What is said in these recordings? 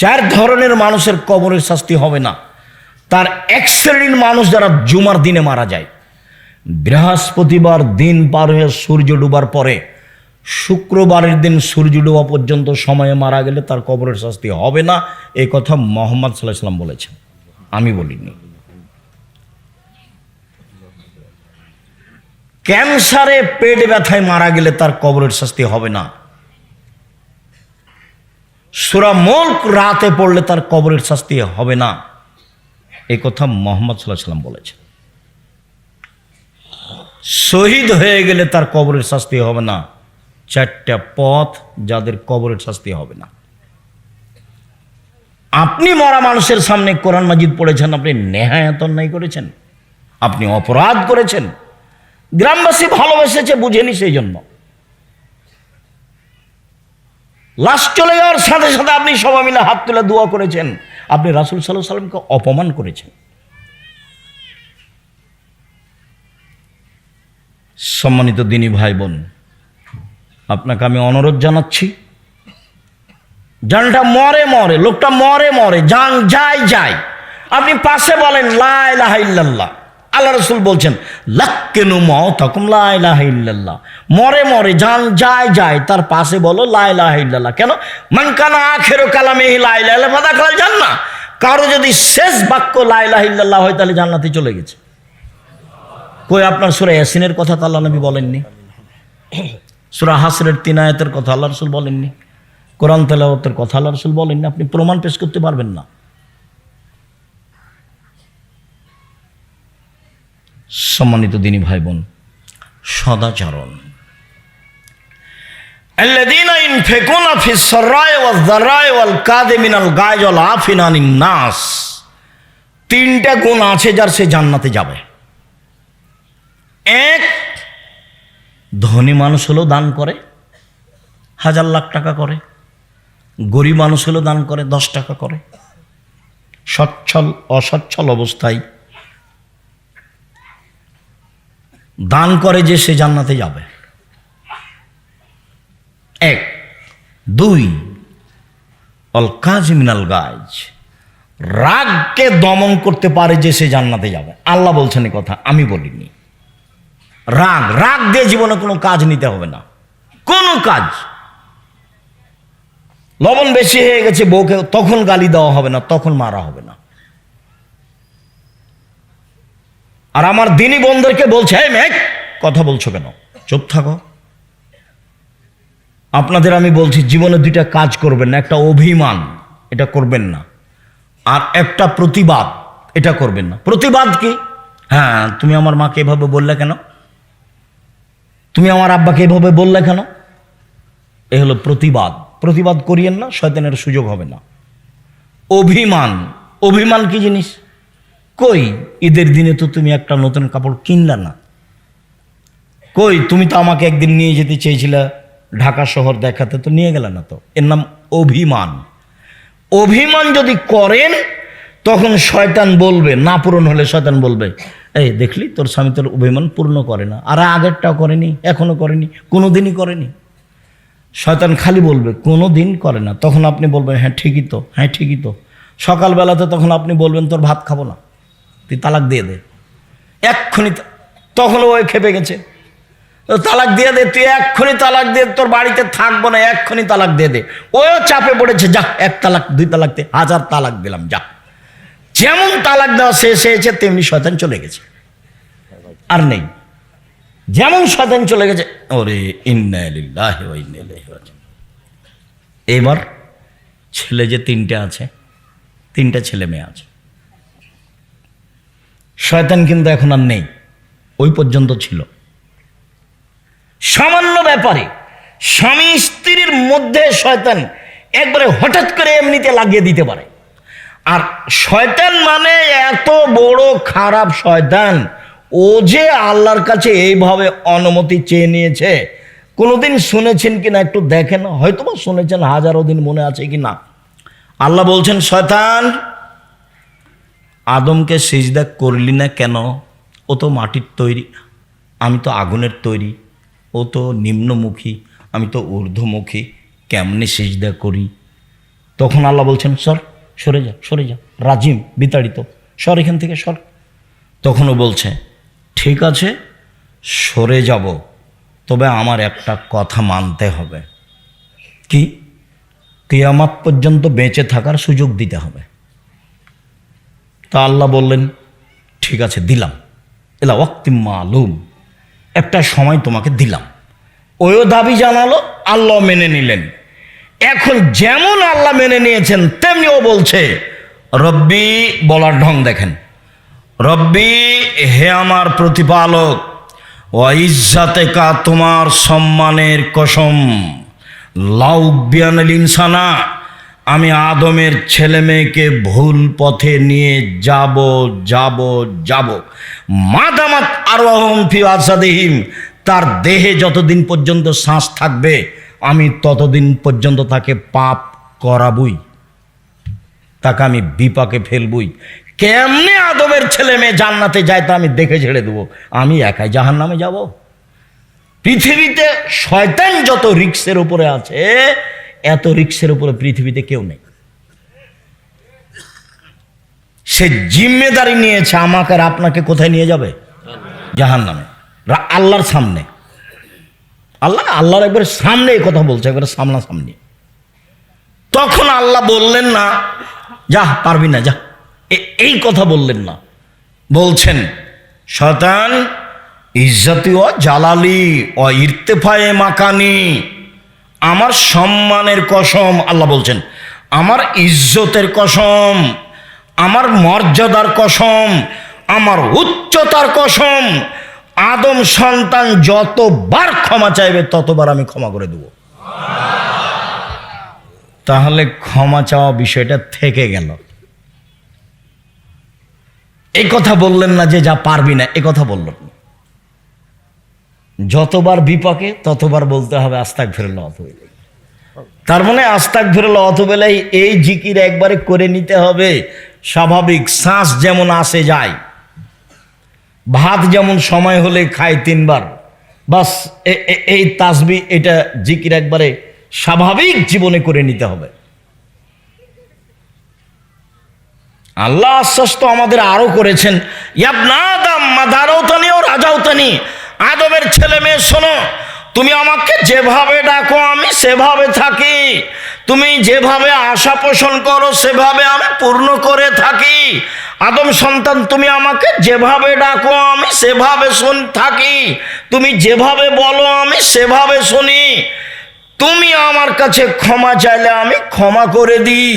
চার ধরনের মানুষের কবরের শাস্তি হবে না। তার এক শ্রেণির মানুষ যারা জুমার দিনে মারা যায়, বৃহস্পতিবার দিন পার হয়ে সূর্য ডুবার পরে শুক্রবারের দিন সূর্য ডোবা পর্যন্ত সময়ে মারা গেলে তার কবরের শাস্তি হবে না এই কথা মোহাম্মদ সাল্লাহ সাল্লাম বলেছেন। আমি বলিনি। ক্যান্সারে পেট ব্যথায় মারা গেলে তার কবরের শাস্তি হবে না। সুরা মুল্ক রাতে পড়লে তার কবরের শাস্তি হবে না। এই কথা মোহাম্মদ সাল্লাহ সাল্লাম বলেছেন। শহীদ হয়ে গেলে তার কবরের শাস্তি হবে না। চারটা পথ যাদের কবরের শাস্তি হবে না। আপনি মরা মানুষের সামনে কোরআন মাজিদ পড়েছেন, আপনি নেহায়াত অন্যায় করেছেন। আপনি অপরাধ করেছেন। গ্রামবাসী ভালোবেসেছে, বুঝেনি সেই জন্য। লাশ চলে যাওয়ার সাথে সাথে আপনি সবাই মিলে হাত তুলে দোয়া করেছেন। আপনি রাসুল সাল্লাহ সাল্লামকে অপমান করেছেন। সম্মানিত দিনী ভাই বোন আপনাকে আমি অনুরোধ জানাচ্ছি, জানটা মরে মরে, লোকটা মরে মরে, যান যায় যায়, আপনি পাশে বলেন লাই লাহ আল্লাহ রসুল বলছেন, লাক্কেনু মতকুম লাইলাহিল্লাহ মরে মরে, যান যায় যায়, তার পাশে বলো লাইলাহিল্লাহ কেন? মানকানা আখেরো কালামে লাইলা ফাদা খাল যান না কারও যদি শেষ বাক্য লাইলাহিল্লাহ হয়, তাহলে জান্নাতে চলে গেছে। কই, আপনার সুরা ইয়াসিনের কথা তো আল্লাহ নবী বলেননি? সুরা হাসরের তিন আয়াতের কথা আল্লাহ রসুল বলেননি? কোরআন তেলাওয়াতের কথা আল্লাহ রসুল বলেননি? আপনি প্রমাণ পেশ করতে পারবেন না। সম্মানিত দিনী ভাই বোন সদাচরণ নাস। তিনটা গুণ আছে যার সে জান্নাতে যাবে। এক, ধনী মানুষ হলেও দান করে, হাজার লাখ টাকা করে। গরিব মানুষ হলেও দান করে, দশ টাকা করে। সচ্ছল, অসচ্ছল অবস্থায় দান করে যে সে জান্নাতে যাবে। এক। দুই। অল কাজ মিনাল গাছ রাগকে দমন করতে পারে যে সে জান্নাতে যাবে। আল্লাহ বলছেন এই কথা, আমি বলিনি। রাগ রাগ দিয়ে জীবনে কোনো কাজ নিতে হবে না। কোনো কাজ। লবণ বেশি হয়ে গেছে, বউকে তখন গালি দেওয়া হবে না, তখন মারা হবে না। আর আমার দিনী বন্ধুকে বলছে, "এই মেঘ, কথা বলছো কেন? চুপ থাকো। আপনাদের আমি বলছি, জীবনে দুইটা কাজ করবেন না, একটা অভিমান, এটা করবেন না। আর একটা প্রতিবাদ, এটা করবেন না। প্রতিবাদ কি? হ্যাঁ তুমি আমার মাকে এভাবে বললে কেন? তুমি আমার আব্বাকে এভাবে বললে কেন? এ হলো প্রতিবাদ। প্রতিবাদ করিয়েন না, শয়তানের সুযোগ হবে না। অভিমান অভিমান কি জিনিস? কই ঈদের দিনে তো তুমি একটা নতুন কাপড় কিনলে না? কই তুমি তো আমাকে একদিন নিয়ে যেতে চেয়েছিলে, ঢাকা শহর দেখাতে তো নিয়ে গেলে না তো? এর নাম অভিমান। অভিমান যদি করেন, তখন শয়তান বলবে, না পূরণ হলে শয়তান বলবে, এই দেখলি তোর স্বামী তোর অভিমান পূর্ণ করে না। আর আগেরটাও করেনি, এখনও করেনি কোনো দিনই করেনি। শয়তান খালি বলবে কোনো দিন করে না। তখন আপনি বলবেন হ্যাঁ ঠিকই তো হ্যাঁ ঠিকই তো। সকালবেলাতে তখন আপনি বলবেন, তোর ভাত খাব না। তুই তালাক দিয়ে দে। এক্ষুনি তখন ওই খেপে গেছে। তালাক দিয়ে দে, তুই এক্ষুনি তালাক দিয়ে তোর বাড়িতে থাকব না, এক্ষুনি তালাক দিয়ে দে। ওও চাপে পড়েছে, যা, এক তালাক, দুই তালাক দে হাজার তালাক দিলাম, যা। যেমন তালাক দেওয়া শেষ হয়েছে তেমনি শয়তান চলে গেছে। আর নেই। যেমন শয়তান চলে গেছে, ওরে। এবার ছেলে যে তিনটে আছে, তিনটা ছেলে মেয়ে আছে। শয়তান কিন্তু এখন আর নেই। ওই পর্যন্ত ছিল। সামান্য ব্যাপারে স্বামী স্ত্রীর মধ্যে শয়তান একবারে হঠাৎ করে এমনিতে লাগিয়ে দিতে পারে। আর শয়তান মানে এত বড় খারাপ শয়তান, ও যে আল্লাহর কাছে এইভাবে অনুমতি চেয়ে নিয়েছে। কোনোদিন শুনেছেন কিনা একটু দেখেন হয়তো বা শুনেছেন, হাজারো দিন মনে আছে কি না আল্লাহ বলছেন, শয়তান আদমকে সিজদা করলি না কেন? ও তো মাটির তৈরি। আমি তো আগুনের তৈরি। ও তো নিম্নমুখী। আমি তো ঊর্ধ্বমুখী। কেমনে সিজদা করি? তখন আল্লাহ বলছেন, সর, সরে যা সরে যা। রাজিম, বিতাড়িত। সর এখান থেকে, সর। তখনও বলছে, ঠিক আছে, সরে যাব। তবে আমার একটা কথা মানতে হবে। কি? কিয়ামাত পর্যন্ত বেঁচে থাকার সুযোগ দিতে হবে। তা আল্লাহ বললেন, ঠিক আছে, দিলাম। এলা ওয়াক্তিম মালুম। একটা সময় তোমাকে দিলাম। ওও দাবি জানালো, আল্লাহ মেনে নিলেন। এখন যেমন আল্লাহ মেনে নিয়েছেন, তেমনি ও বলছে, রব্বি, বলার ঢং দেখেন। রব্বি, হে আমার প্রতিপালক ও ইজ্জাতে কা তোমার সম্মানের কসম। ইনসানা আমি আদমের ছেলে মেয়েকে ভুল পথে নিয়ে যাব যাব যাব। মাদামাত আরোহম ফি তার দেহে যতদিন পর্যন্ত শ্বাস থাকবে, আমি ততদিন পর্যন্ত তাকে পাপ করাবই। তাকে আমি বিপাকে ফেলবই। কেমনে আদমের ছেলে মেয়ে জান্নাতে যায় তা আমি দেখে ছেড়ে দেবো। আমি একাই জাহান নামে যাব। পৃথিবীতে শয়তান যত রিক্সের উপরে আছে এত রিক্সের উপরে পৃথিবীতে কেউ নেই। সে জিম্মেদারি নিয়েছে আমাকে আর আপনাকে কোথায় নিয়ে যাবে? জাহান নামে আল্লাহর সামনে। আল্লাহ, আল্লাহর একবার সামনে এই কথা বলছে, একবার সামনাসামনি। তখন আল্লাহ বললেন না, যা, পারবি না, যা। এই কথা বললেন না। বলছেন শতান ইজ্জতি ও জালালি ও ইর্তেফায়ে মাকানি আমার সম্মানের কসম, আল্লাহ বলছেন, আমার ইজ্জতের কসম, আমার মর্যাদার কসম, আমার উচ্চতার কসম, আদম সন্তান যতবার ক্ষমা চাইবে, ততবার আমি ক্ষমা করে দেব। তাহলে ক্ষমা চাওয়া বিষয়টা থেকে গেল। এই কথা বললেন না যে যা পারবি না এ কথা বললেন যতবার বিপাকে, ততবার বলতে হবে আস্তাক ফেরল অতবেলাই তার মানে আস্তাক ফেরল অতবেলাই এই জিকির একবারে করে নিতে হবে, স্বাভাবিক শ্বাস যেমন আসে যায়, ভাত যেমন সময় হলে খায় তিনবার, বাস এই তাসবি, এটা জিকির একবারে স্বাভাবিক জীবনে করে নিতে হবে। আল্লাহ আশ্বাস তো আমাদের আরও করেছেন ইয়াবনা ইয়াবনাদাম মাদারৌতানি ও রাজাউতানি আদমের ছেলে মেয়ে, শোনো, তুমি আমাকে যেভাবে ডাকো, আমি সেভাবে থাকি। তুমি যেভাবে আশা পোষণ করো, সেভাবে আমি পূর্ণ করে থাকি। আদম সন্তান, তুমি আমাকে যেভাবে ডাকো, আমি সেভাবে শুন, থাকি। তুমি যেভাবে বলো, আমি সেভাবে শুনি। তুমি আমার কাছে ক্ষমা চাইলে আমি ক্ষমা করে দিই।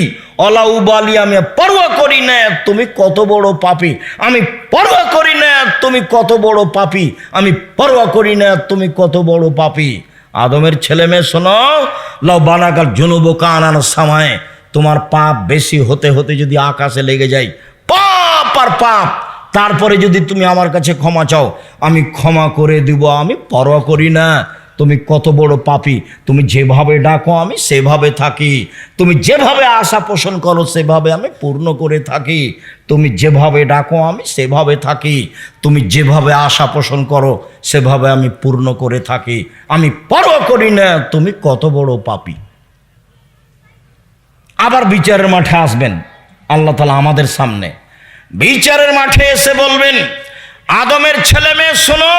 অলাউবালি আমি পরোয়া করি না, তুমি কত বড় পাপি। আমি পরোয়া করি না, তুমি কত বড় পাপি। আমি পরোয়া করি না, তুমি কত বড় পাপি। আদমের ছেলে মেয়ে, শোনো লও বানাকার জনুব কানানো সামায়। তোমার পাপ বেশি হতে হতে যদি আকাশে লেগে যায়, পাপ আর পাপ। তারপরে যদি তুমি আমার কাছে ক্ষমা চাও, আমি ক্ষমা করে দিব, আমি পরোয়া করি না। তুমি কত বড় পাপি, তুমি যেভাবে ডাকো আমি সেভাবে থাকি। তুমি যেভাবে আশা পোষণ করো সেভাবে আমি পূর্ণ করে থাকি। তুমি যেভাবে ডাকো আমি সেভাবে থাকি। তুমি যেভাবে আশা পোষণ করো সেভাবে আমি পূর্ণ করে থাকি। আমি পরোয়া করি না, তুমি কত বড় পাপি। আবার বিচারের মাঠে আসবেন। আল্লাহ তালা আমাদের সামনে। বিচারের মাঠে এসে বলবেন, আদমের ছেলে মেয়ে শোনো।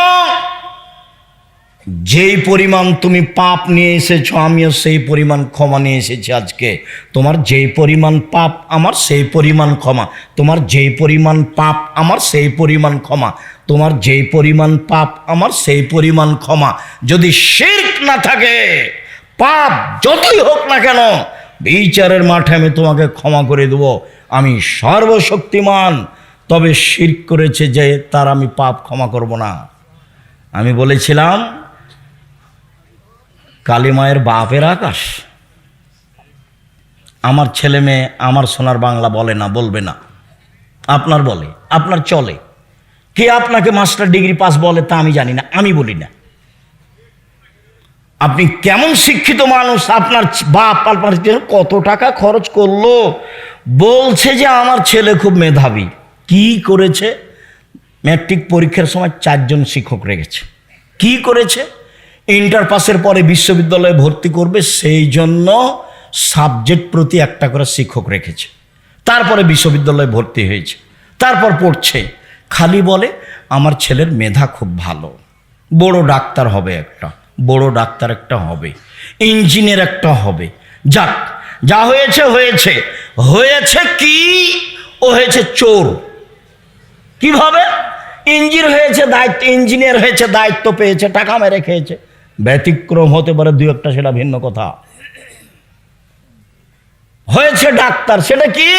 যেই পরিমাণ তুমি পাপ নিয়ে এসেছ, আমিও সেই পরিমাণ ক্ষমা নিয়ে এসেছি আজকে। তোমার যেই পরিমাণ পাপ আমার, সেই পরিমাণ ক্ষমা। তোমার যেই পরিমাণ পাপ আমার, সেই পরিমাণ ক্ষমা। তোমার যেই পরিমাণ পাপ আমার, সেই পরিমাণ ক্ষমা। যদি শির্ক না থাকে, পাপ যতই হোক না কেন, বিচারের মাঠে আমি তোমাকে ক্ষমা করে দেবো। আমি সর্বশক্তিমান। তবে শির্ক করেছে যে, তার আমি পাপ ক্ষমা করব না। আমি বলেছিলাম কালিমায়ের বাপের আকাশ। আমার ছেলে মেয়ে আমার সোনার বাংলা বলে না, বলবে না। আপনার বলে, আপনার চলে। কে আপনাকে মাস্টার ডিগ্রি পাস বলে তা আমি জানি না, আমি বলি না। আপনি কেমন শিক্ষিত মানুষ, আপনার বাপ আপনার কত টাকা খরচ করল? বলছে যে আমার ছেলে খুব মেধাবী। কি করেছে? ম্যাট্রিক পরীক্ষার সময় চারজন শিক্ষক রেখেছে। কি করেছে? ইন্টার পাসের পরে বিশ্ববিদ্যালয়ে ভর্তি করবে, সেই জন্য সাবজেক্ট প্রতি একটা করে শিক্ষক রেখেছে। তারপরে বিশ্ববিদ্যালয়ে ভর্তি হয়েছে। তারপর পড়ছে। খালি বলে, আমার ছেলের মেধা খুব ভালো। বড় ডাক্তার হবে একটা, বড় ডাক্তার একটা হবে, ইঞ্জিনিয়ার একটা হবে। যাক, যা হয়েছে হয়েছে। হয়েছে কি? ও হয়েছে চোর। কীভাবে? ইঞ্জিন হয়েছে, দায়িত্ব, ইঞ্জিনিয়ার হয়েছে, দায়িত্ব পেয়েছে, টাকা মেরে খেয়েছে। ব্যতিক্রম হতে পারে, দুই একটা সেটা ভিন্ন কথা। হয়েছে ডাক্তার, সেটা কি?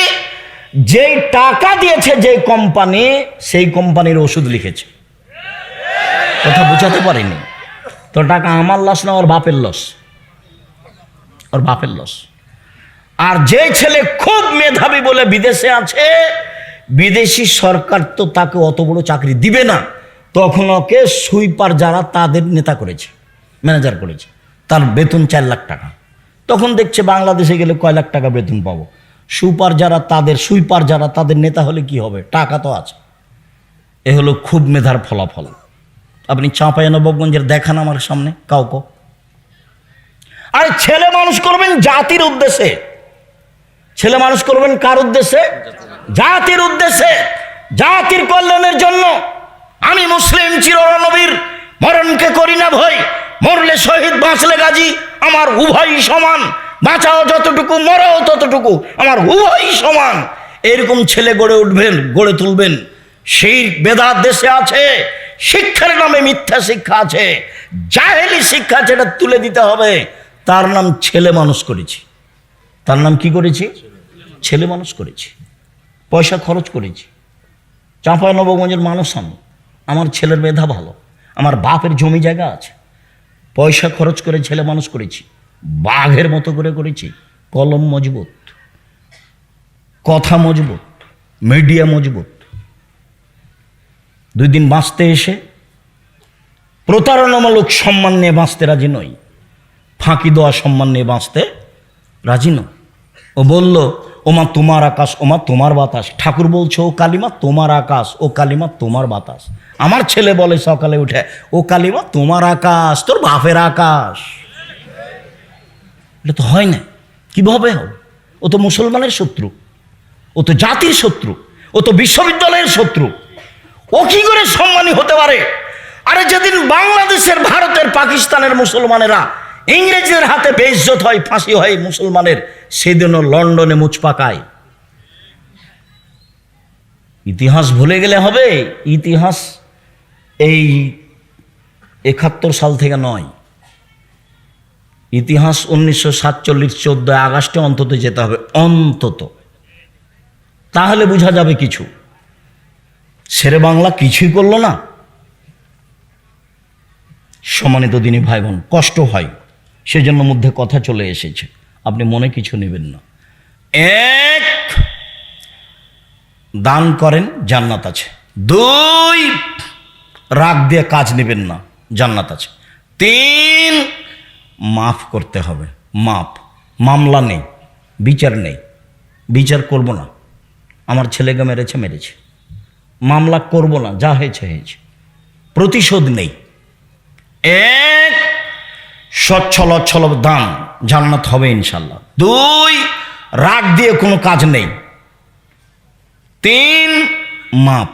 যেই টাকা দিয়েছে যে কোম্পানি, সেই কোম্পানির ওষুধ লিখেছে। কথা বোঝাতে পারিনি। তো টাকা আমার লস না ওর বাপের লস ওর বাপের লস আর যে ছেলে খুব মেধাবী বলে বিদেশে আছে, বিদেশি সরকার তো তাকে অত বড় চাকরি দিবে না। তখন ওকে সুইপার যারা তাদের নেতা করেছে। ম্যানেজার করেছে তার বেতন চার লাখ টাকা। তখন দেখছে বাংলাদেশে গেলে কয় লাখ টাকা বেতন পাবো? সুপার যারা, তাদের সুইপার যারা, তাদের নেতা হলে কি হবে? টাকা তো আছে। এ হলো খুব মেধার ফলাফল। আপনি চাঁপাই নবাবগঞ্জের দেখান আমার সামনে, কাউকে। আরে ছেলে মানুষ করবেন জাতির উদ্দেশ্যে। ছেলে মানুষ করবেন কার উদ্দেশ্যে? জাতির উদ্দেশ্যে। জাতির কল্যাণের জন্য। আমি মুসলিম চিরনবীর, মরণকে করি না ভয় মরলে শহীদ বাঁচলে গাজী আমার উভয়ই সমান। বাঁচাও যতটুকু, মরাও ততটুকু, আমার উভয়ই সমান। এরকম ছেলে গড়ে উঠবেন, গড়ে তুলবেন। সেই বেদাত দেশে আছে, শিক্ষার নামে মিথ্যা শিক্ষা আছে। জাহেলি শিক্ষা যেটা তুলে দিতে হবে, তার নাম ছেলে মানুষ করেছি। তার নাম কি করেছি? ছেলে মানুষ করেছি। পয়সা খরচ করেছি। চাঁপা নবগঞ্জের মানুষ আমি। আমার ছেলের মেধা ভালো। আমার বাপের জমি জায়গা আছে। পয়সা খরচ করে ছেলে মানুষ করেছি, বাঘের মতো করে করেছি, কলম মজবুত, কথা মজবুত মিডিয়া মজবুত। দুই দিন বাঁচতে এসে প্রতারণামূলক সম্মান নিয়ে বাঁচতে রাজি নই, ফাঁকি দেওয়া সম্মান নিয়ে বাঁচতে রাজি নয় ও বলল ওমা তোমার আকাশ, ওমা তোমার বাতাস। ঠাকুর বলছে, ও কালিমা, তোমার আকাশ, ও কালিমা, তোমার বাতাস। আমার ছেলে বলে সকালে উঠে, ও কালিমা, তোমার আকাশ, তোর বাপের আকাশ। এটা তো হয় না। কীভাবে হবে? ও তো মুসলমানের শত্রু। ও তো জাতির শত্রু। ও তো বিশ্ববিদ্যালয়ের শত্রু। ও কি করে সম্মানী হতে পারে? আরে যেদিন বাংলাদেশের, ভারতের, পাকিস্তানের মুসলমানেরা ইংরেজদের হাতে বেইজ্জত হয়, ফাঁসি হয় মুসলমানের, সেদিনও লন্ডনে মুচ পাকায় ইতিহাস ভুলে গেলে হবে, ইতিহাস এই একাত্তর সাল থেকে নয়। ইতিহাস উনিশশো সাতচল্লিশ চোদ্দোই আগস্টে অন্তত যেতে হবে, অন্তত। তাহলে বোঝা যাবে কিছু। শেরে বাংলা কিছুই করল না। সমানিত দিনী ভাই বোন কষ্ট হয়। সেজন্য মধ্যে কথা চলে এসেছে। আপনি মনে কিছু নেবেন না। এক, দান করেন, জান্নাত আছে। দুই, রাগ দিয়ে কাজ নেবেন না, জান্নাত আছে। তিন, মাফ করতে হবে। মাপ। মামলা নেই। বিচার নেই। বিচার করব না। আমার ছেলেকে মেরেছে মেরেছে। মামলা করব না, যা হয়েছে হয়েছে। প্রতিশোধ নেই। এক সচ্ছল অচ্ছল দান জান্নাত হবে ইনশাল্লাহ দুই, রাগ দিয়ে কোনো কাজ নেই। তিন, মাপ।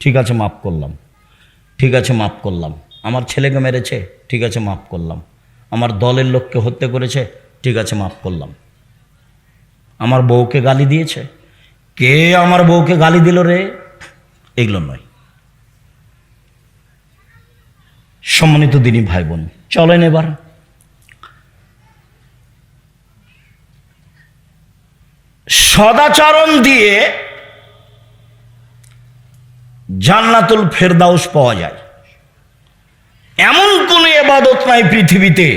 ঠিক আছে, মাপ করলাম। ঠিক আছে, মাপ করলাম। আমার ছেলেকে মেরেছে? ঠিক আছে, মাপ করলাম। আমার দলের লোককে হত্যা করেছে? ঠিক আছে, মাপ করলাম। আমার বউকে গালি দিয়েছে? কে আমার বউকে গালি দিল রে? এগুলো নয়। সম্মানিত দিনী ভাই বোন চলেন এবার। সদাচরণ দিয়ে জান্নাতুল ফেরদাউস পাওয়া যায়। এমন কোন এবাদত নাই পৃথিবীতে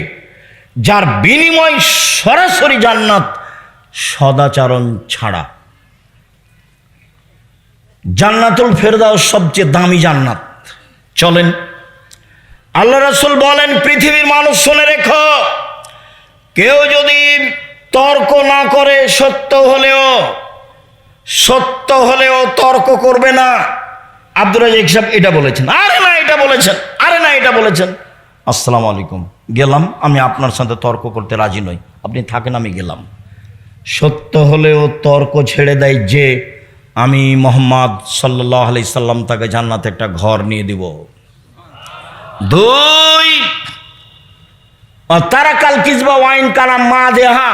যার বিনিময় সরাসরি জান্নাত সদাচরণ ছাড়া। জান্নাতুল ফেরদাউস সবচেয়ে দামি জান্নাত। চলেন আল্লাহ রসুল বলেন, পৃথিবীর মানুষ শুনে রেখো, কেউ যদি তর্ক না করে, সত্য হলেও সত্য হলেও তর্ক করবে না। আব্দুর রাজাক সাহেব এটা বলেছেন। আরে না, এটা বলেছেন। আরে না, এটা বলেছেন। আসসালামু আলাইকুম। গেলাম, আমি আপনার সাথে তর্ক করতে রাজি নই। আপনি থাকেন, আমি গেলাম। সত্য হলেও তর্ক ছেড়ে দেয় যে, আমি মোহাম্মদ সাল্লাহ আলি সাল্লাম তাকে জান্নাতে একটা ঘর নিয়ে দিব। দুই। তারা কাল কিসবা ওয়াইন কালাম মা দেহা?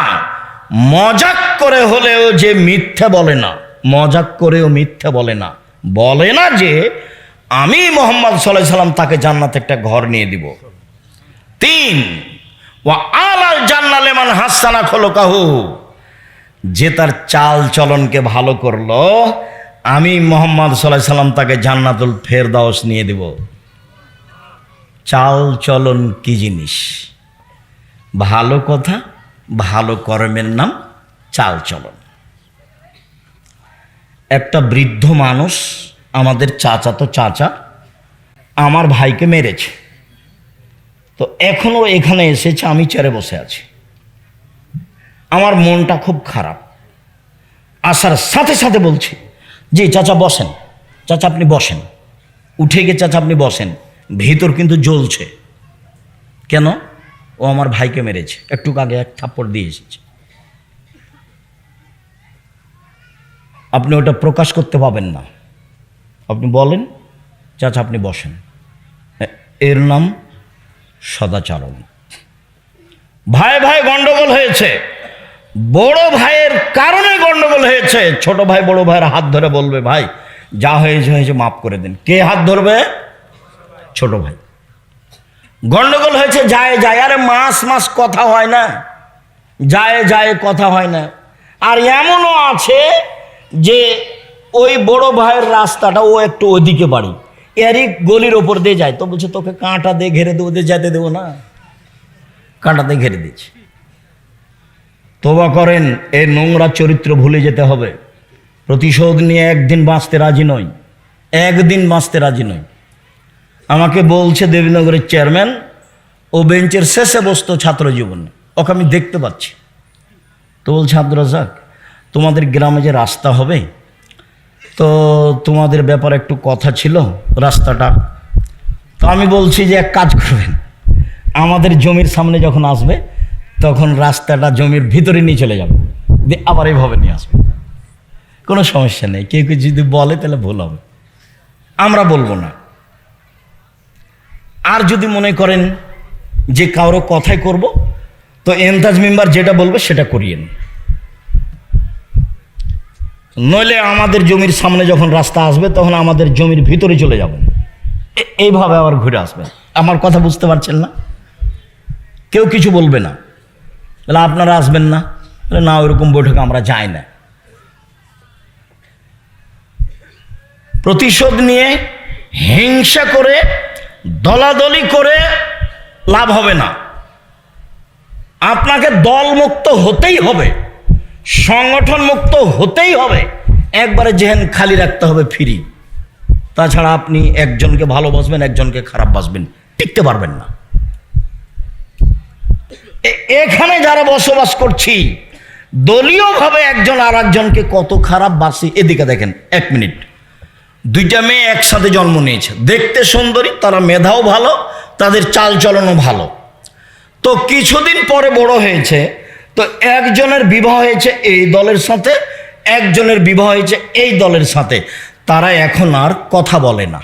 মজাক করে হলেও যে মিথ্যে বলে না, মজাক করেও মিথ্যে বলে না বলে না যে আমি মোহাম্মদ সাল্লাহ সাল্লাম তাকে জান্নাতে একটা ঘর নিয়ে দিব। তিন ও আলাল জান্নালে মান হাসানা খোলো কাহু যে তার চাল চলনকে ভালো করল, আমি মোহাম্মদ সাল্লাহ সাল্লাম তাকে জান্নাতুল ফেরদাউস নিয়ে দেব। চাল চলন কি জিনিস? ভালো কথা, ভালো কর্মের নাম চাল চলন একটা বৃদ্ধ মানুষ আমাদের চাচা তো চাচা, আমার ভাইকে মেরেছে। তো এখনও এখানে এসেছে, আমি চেয়ারে বসে আছি। আমার মনটা খুব খারাপ। আসার সাথে সাথে বলছি যে চাচা বসেন। চাচা আপনি বসেন। উঠে গিয়ে চাচা আপনি বসেন। ভিতর কিন্তু জ্বলছে। কেন? ও আমার ভাইকে মেরেছে। একটু আগে এক থাপ্পড় দিয়ে এসেছে। আপনি ওটা প্রকাশ করতে পাবেন না। আপনি বলেন। চাচা, আপনি বসেন। এর নাম সদাচরণ। ভাই ভাই, গন্ডগোল হয়েছে। বড় ভাইয়ের কারণে গন্ডগোল হয়েছে। ছোট ভাই, বড় ভাইয়ের হাত ধরে বলবে, ভাই, যা হয়েছে হয়েছে, মাফ করে দিন। কে হাত ধরবে? ছোট ভাই। গন্ডগোল হয়েছে, যায় যায়। আরে মাস মাস কথা হয় না। যায় যায়, কথা হয় না। আর এমনও আছে যে ওই বড় ভাইয়ের রাস্তাটা ও একটু ওদিকে বাড়ি। এরই গলির ওপর দিয়ে যায়। তো বলছে, তোকে কাঁটা দিয়ে ঘেরে দেবো, দিয়ে যেতে দেবো না? কাঁটা দিয়ে ঘেরে দিচ্ছে তোবা করেন এই নোংরা চরিত্র ভুলে যেতে হবে। প্রতিশোধ নিয়ে একদিন বাঁচতে রাজি নয় একদিন বাঁচতে রাজি নই। আমাকে বলছে দেবীনগরের চেয়ারম্যান, ও বেঞ্চের শেষে বসতো ছাত্র জীবনে। ওকে আমি দেখতে পাচ্ছি। তো বলছে, আব্দুর রাজাক তোমাদের গ্রামে যে রাস্তা হবে, তো তোমাদের ব্যাপারে একটু কথা ছিল রাস্তাটা। তো আমি বলছি যে, এক কাজ করবেন। আমাদের জমির সামনে যখন আসবে, তখন রাস্তাটা জমির ভিতরে নিয়ে চলে যাবে। দিয়ে আবার এইভাবে নিয়ে আসবে। কোনো সমস্যা নেই। কেউ কেউ যদি বলে, তাহলে ভুল হবে। আমরা বলব না। আর যদি মনে করেন যে কারও কথাই করব, তো এন্তাজ মেম্বার যেটা বলবে সেটা করিয়েন নইলে আমাদের জমির সামনে যখন রাস্তা আসবে, তখন আমাদের জমির ভিতরে চলে যাবেন এইভাবে আবার ঘুরে আসবেন আমার কথা বুঝতে পারছেন না? কেউ কিছু বলবে না। তাহলে আপনারা আসবেন না। না, ওইরকম বৈঠকে আমরা যাই না। প্রতিশোধ নিয়ে হিংসা করে দলাদলি করে লাভ হবে না। আপনাকে দলমুক্ত হতেই হবে সংগঠন মুক্ত হতেই হবে, একবারে জেহেন খালি রাখতে হবে ফ্রি। তাছাড়া আপনি একজনকে ভালোবাসবেন, একজনকে খারাপ বাসবেন, টিকতে পারবেন না। এখানে যারা বসবাস করছি, দলীয়ভাবে একজন আর একজনকে কত খারাপ বাসি, এদিকে দেখেন, এক মিনিট। দুইটা মেয়ে একসাথে জন্ম নিয়েছে। দেখতে সুন্দরী, তারা মেধাও ভালো, তাদের চাল চলনও ভালো। তো কিছুদিন পরে বড় হয়েছে, তো একজনের বিবাহ হয়েছে এই দলের সাথে, একজনের বিবাহ হয়েছে এই দলের সাথে। তারা এখন আর কথা বলে না।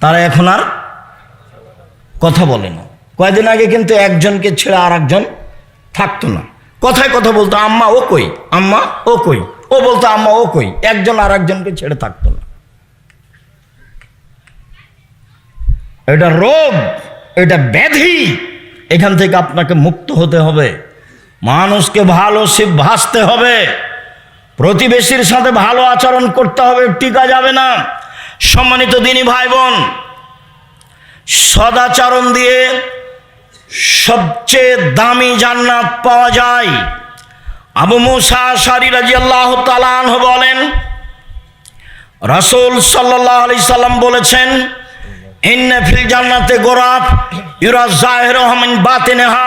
তারা এখন আর কথা বলে না। কয়েকদিন আগে কিন্তু একজনকে ছেড়ে আর একজন থাকতো না। কথায় কথা বলতো, আম্মা ও কই? আম্মা ও কই? ও বলতো, আম্মা, ও কই? একজন আর একজনকে ছেড়ে থাকতো না। এটা রোগ, এটা ব্যাধি, এখান থেকে আপনাকে মুক্ত হতে হবে। মানুষকে ভালো সে ভাসতে হবে। প্রতিবেশীর সাথে ভালো আচরণ করতে হবে, টিকা যাবে না। সম্মানিত দিনী ভাই বোন সদাচরণ দিয়ে সবচেয়ে দামি জান্নাত পাওয়া যায়। আবু মুসা সারি রাজি আল্লাহ তালাহ বলেন, রাসূল সাল্লাহ আলি সাল্লাম বলেছেন, ইন্নে ফিল জান্নাতে গোরাফ, ইউরা জাহের হমিন বাতিনেহা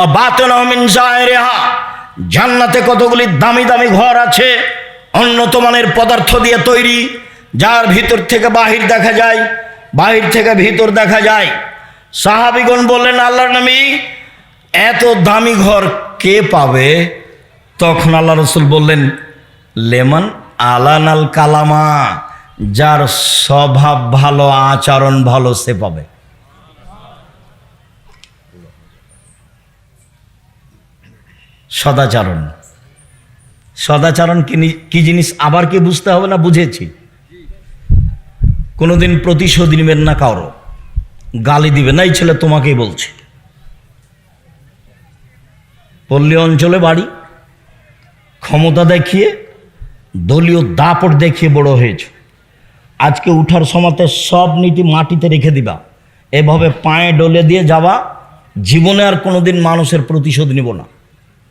ও বাতিন হমিন জাহেরেহা। জান্নাতে কতগুলি দামি দামি ঘর আছে উন্নত মানের পদার্থ দিয়ে তৈরি, যার ভিতর থেকে বাহির দেখা যায়, বাহির থেকে ভিতর দেখা যায়। সাহাবিগণ বললেন আল্লাহ নবী, এত দামি ঘর কে পাবে? তখন আল্লাহ রসুল বললেন, লেমন আলানাল কালামা, যার স্বভাব ভালো, আচরণ ভালো, সে পাবে। সদাচরণ। সদাচরণ কি জিনিস আবার কি বুঝতে হবে না বুঝেছি? কোনোদিন প্রতিশোধ নেবেন না কারও। গালি দিবে না, এই ছেলে তোমাকেই বলছে। পল্লী অঞ্চলে বাড়ি ক্ষমতা দেখিয়ে, দলীয় দাপট দেখিয়ে বড় হয়েছ। আজকে উঠার সময়তে সব নীতি মাটিতে রেখে দিবা। এভাবে পায়ে ডলে দিয়ে যাওয়া, জীবনে আর কোনোদিন মানুষের প্রতিশোধ নিব না।